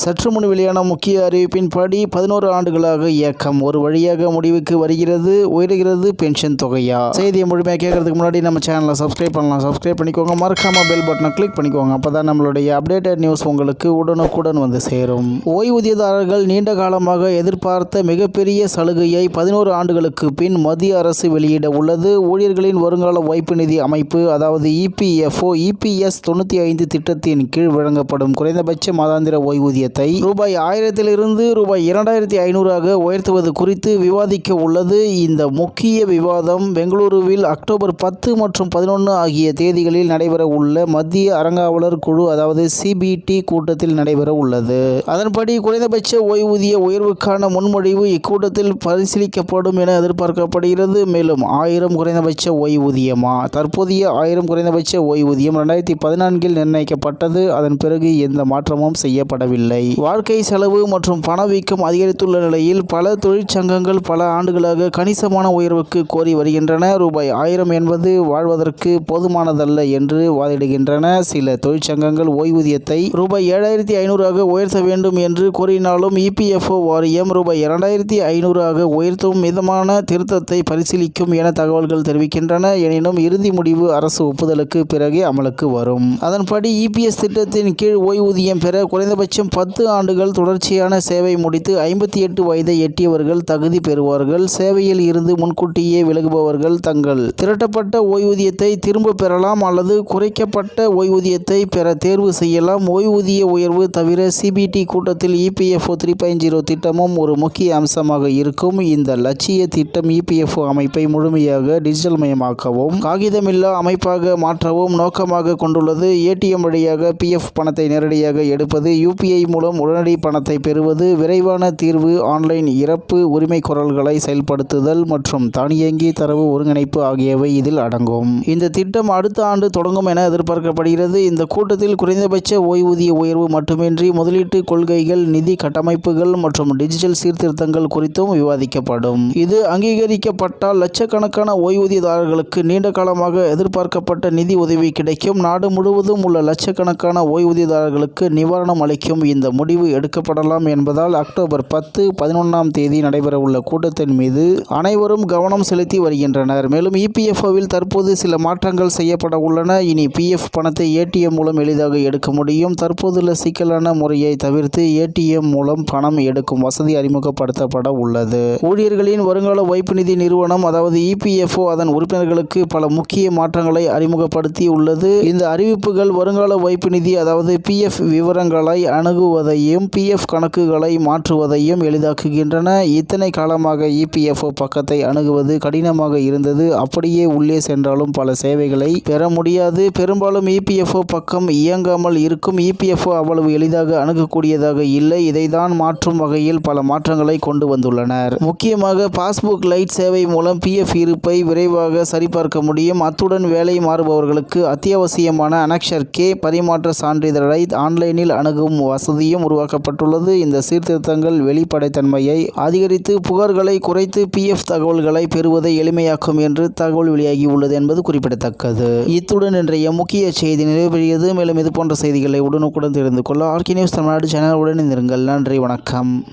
சற்று முன் வெளியான முக்கிய அறிவிப்பின்படி பதினோரு ஆண்டுகளாக இயக்கம். ஒரு வழியாக முடிவுக்கு வருகிறது உயர்கிறது பென்ஷன் தொகையா? செய்தியை முழுமையாக கேட்கறதுக்கு முன்னாடி நம்ம சேனலை சப்ஸ்கிரைப் பண்ணலாம். சப்ஸ்கிரைப் பண்ணிக்கோங்க. மறக்காம பெல் பட்டனை கிளிக் பண்ணிக்கோங்க. அப்பதான் நம்மளுடைய அப்டேட்டட் நியூஸ் உங்களுக்கு உடனுக்குடன் வந்து சேரும். ஓய்வூதியதாரர்கள் நீண்ட காலமாக எதிர்பார்த்த மிகப்பெரிய சலுகையை பதினோரு ஆண்டுகளுக்கு பின் மத்திய அரசு வெளியிட உள்ளது. ஊழியர்களின் வருங்கால வைப்பு நிதி அமைப்பு அதாவது இபிஎஃப்ஓ இபிஎஸ் தொண்ணூற்றி ஐந்து திட்டத்தின் கீழ் வழங்கப்படும் குறைந்தபட்ச மாதாந்திர விகிதத்தை ரூபாய் ஆயிரத்திலிருந்து ரூபாய் இரண்டாயிரத்தி ஐநூறாக உயர்த்துவது குறித்து விவாதிக்க உள்ளது. இந்த முக்கிய விவாதம் பெங்களூருவில் அக்டோபர் பத்து மற்றும் பதினொன்று ஆகிய தேதிகளில் நடைபெற உள்ள மத்திய அறங்காவலர் குழு அதாவது சிபிடி கூட்டத்தில் நடைபெற உள்ளது. அதன்படி குறைந்தபட்ச ஓய்வூதிய உயர்வுக்கான முன்மொழிவு இக்கூட்டத்தில் பரிசீலிக்கப்படும் என எதிர்பார்க்கப்படுகிறது. மேலும் ஆயிரம் குறைந்தபட்ச ஓய்வூதியமா? தற்போதைய ஆயிரம் குறைந்தபட்ச ஓய்வூதியம் ரெண்டாயிரத்தி பதினான்கில் நிர்ணயிக்கப்பட்டது. அதன் பிறகு எந்த மாற்றமும் செய்யப்படவில்லை. வாழ்க்கை. செலவு மற்றும் பணவீக்கம் அதிகரித்துள்ள நிலையில் பல தொழிற்சங்கங்கள் பல ஆண்டுகளாக கணிசமான உயர்வுக்கு கோரி வருகின்றன. ரூபாய் ஆயிரம் என்பது வாழ்வதற்கு போதுமானதல்ல என்று வாதிடுகின்றன. சில தொழிற்சங்கங்கள் ஓய்வூதியத்தை ரூபாய் ஏழாயிரத்தி ஐநூறாக உயர்த்த வேண்டும் என்று கூறினாலும் இபிஎஃப்ஓ வாரியம் ரூபாய் இரண்டாயிரத்தி ஐநூறாக உயர்த்தும் மிதமான திருத்தத்தை பரிசீலிக்கும் என தகவல்கள் தெரிவிக்கின்றன. எனினும் இறுதி முடிவு அரசு ஒப்புதலுக்கு பிறகே அமலுக்கு வரும். அதன்படி இபிஎஸ் திட்டத்தின் கீழ் ஓய்வூதியம் பெற குறைந்தபட்சம் பத்து பத்து ஆண்டுகள் தொடர்ச்சியான சேவை முடித்து ஐம்பத்தி எட்டு வயதை எட்டியவர்கள் தகுதி பெறுவார்கள். சேவையில் இருந்து முன்கூட்டியே விலகுபவர்கள் தங்கள் திரட்டப்பட்ட ஓய்வூதியத்தை திரும்ப பெறலாம் அல்லது குறைக்கப்பட்ட ஓய்வூதியத்தை பெற தேர்வு செய்யலாம். ஓய்வூதிய உயர்வு தவிர சிபிடி கூட்டத்தில் இபிஎஃப்ஓ த்ரீ பாயிண்ட் ஜீரோ திட்டமும் ஒரு முக்கிய அம்சமாக இருக்கும். இந்த லட்சிய திட்டம் இபிஎஃப்ஓ அமைப்பை முழுமையாக டிஜிட்டல் மயமாக்கவும் காகிதமில்லா அமைப்பாக மாற்றவும் நோக்கமாக கொண்டுள்ளது. ஏடிஎம் வழியாக பிஎஃப் பணத்தை நேரடியாக எடுப்பது யூபிஐ மூலம் உடனடி பணத்தை பெறுவது விரைவான தீர்வு ஆன்லைன் இறப்பு உரிமைகோரல்களை செயல்படுத்துதல் மற்றும் தானியங்கி தரவு ஒருங்கிணைப்பு ஆகியவை இதில் அடங்கும். இந்த திட்டம் அடுத்த ஆண்டு தொடங்கும் என எதிர்பார்க்கப்படுகிறது. இந்த கூட்டத்தில் குறைந்தபட்ச ஓய்வூதிய உயர்வு மட்டுமின்றி முதலீட்டு கொள்கைகள் நிதி கட்டமைப்புகள் மற்றும் டிஜிட்டல் சீர்திருத்தங்கள் குறித்தும் விவாதிக்கப்படும். இது அங்கீகரிக்கப்பட்டால் லட்சக்கணக்கான ஓய்வூதியதாரர்களுக்கு நீண்ட காலமாக எதிர்பார்க்கப்பட்ட நிதி உதவி கிடைக்கும். நாடு முழுவதும் உள்ள லட்சக்கணக்கான ஓய்வூதியதாரர்களுக்கு நிவாரணம் அளிக்கும் இந்த இந்த முடிவு எடுக்கப்படலாம் என்பதால் அக்டோபர் பத்து பதினொன்றாம் தேதி நடைபெறவுள்ள கூட்டத்தின் மீது அனைவரும் கவனம் செலுத்தி வருகின்றனர். மேலும் இபிஎஃப்ஓவில் தற்போது சில மாற்றங்கள் செய்யப்பட உள்ளன. இனி பிஎஃப் பணத்தை ஏடிஎம் மூலம் எளிதாக எடுக்க முடியும். தற்போதுள்ள சிக்கலான முறையை தவிர்த்து ஏடிஎம் மூலம் பணம் எடுக்கும் வசதி அறிமுகப்படுத்தப்பட உள்ளது. ஊழியர்களின் வருங்கால வைப்பு நிதி நிறுவனம் அதாவது இபிஎஃப்ஓ அதன் உறுப்பினர்களுக்கு பல முக்கிய மாற்றங்களை அறிமுகப்படுத்தி உள்ளது இந்த அறிவிப்புகள் வருங்கால வைப்பு நிதி அதாவது பிஎஃப் விவரங்களை அணுகு அணுகுவதையும் பிஎஃப் கணக்குகளை மாற்றுவதையும் எளிதாக்குகின்றன. இத்தனை காலமாக இபிஎஃப்ஓ பக்கத்தை அணுகுவது கடினமாக இருந்தது. அப்படியே உள்ளே சென்றாலும் பல சேவைகளை பெற முடியாது. பெரும்பாலும் இபிஎஃப்ஓ பக்கம் இயங்காமல் இருக்கும். இபிஎஃப்ஓ அவ்வளவு எளிதாக அணுகக்கூடியதாக இல்லை. இதைதான் மாற்றும் வகையில் பல மாற்றங்களை கொண்டு வந்துள்ளனர். முக்கியமாக பாஸ்புக் லைட் சேவை மூலம் பிஎஃப் இருப்பை விரைவாக சரிபார்க்க முடியும். அத்துடன் வேலை மாறுபவர்களுக்கு அத்தியாவசியமான அனக்ஷர் கே பரிமாற்ற சான்றிதழை ஆன்லைனில் அணுகும் வசதி வசதியும் உருவாக்கப்பட்டுள்ளது. இந்த சீர்திருத்தங்கள் வெளிப்படைத்தன்மையை அதிகரித்து புகார்களை குறைத்து பிஎஃப் தகவல்களை பெறுவதை எளிமையாக்கும் என்று தகவல் வெளியாகி உள்ளது என்பது குறிப்பிடத்தக்கது. இத்துடன் இன்றைய முக்கிய செய்தி நிறைவேறியது மேலும் இது போன்ற செய்திகளை உடனுக்குடன் தெரிந்து கொள்ள ஆர்கி நியூஸ் தமிழ்நாடு சேனல் உடனிருங்கள் நன்றி வணக்கம்.